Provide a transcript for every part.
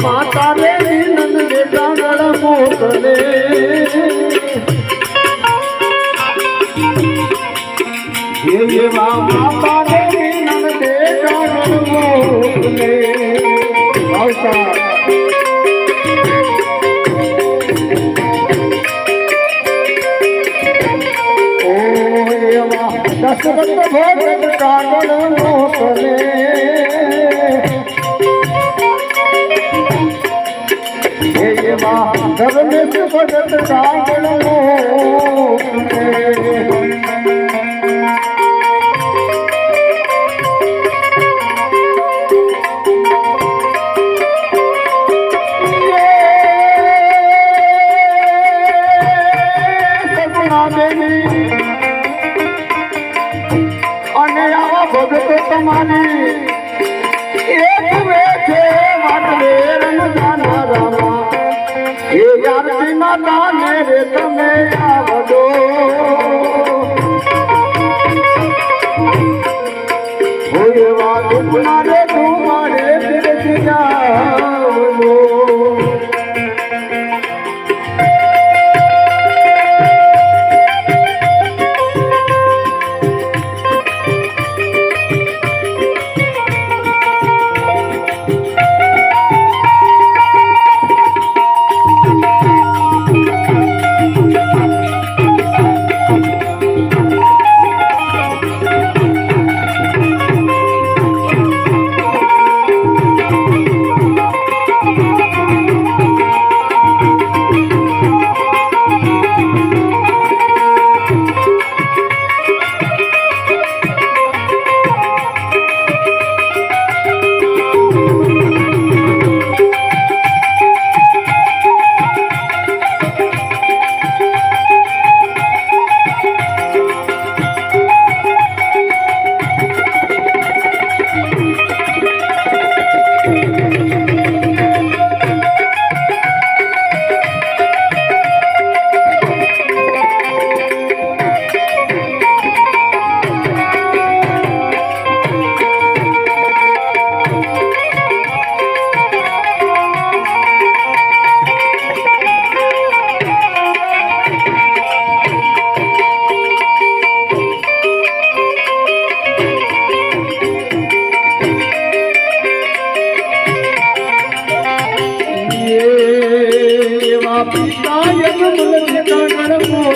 માતા રે નંદ જાગળ મોકલે. એવા માતા રે નંદ રે મોકલે. દશરથ ભગત કાગળ મોકલે. ભગત કાગળ મોકલે અને આવા ભગતો તમારી Mata!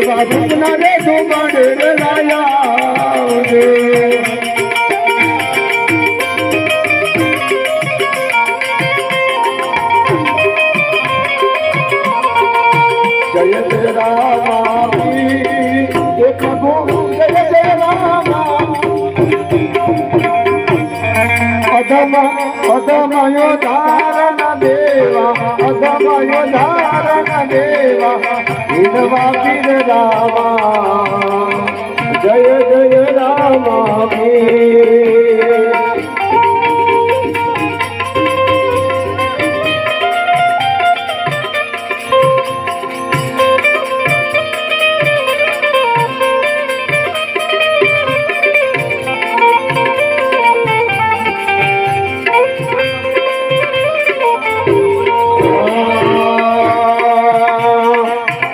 એવા રૂપના રે લાયા જય રામા અધમ અધમયો ધારણ દેવા અધમયો ધારણ દેવા વિધવા પીર રામા. જય જય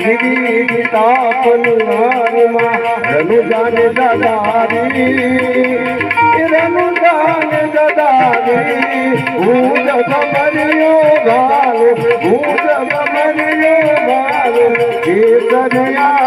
રામાપી રનુ જાને દાદારી રનુ જાને દાદારી હું જગ મરિયો ગાલ હું ગાલ કેસરિયા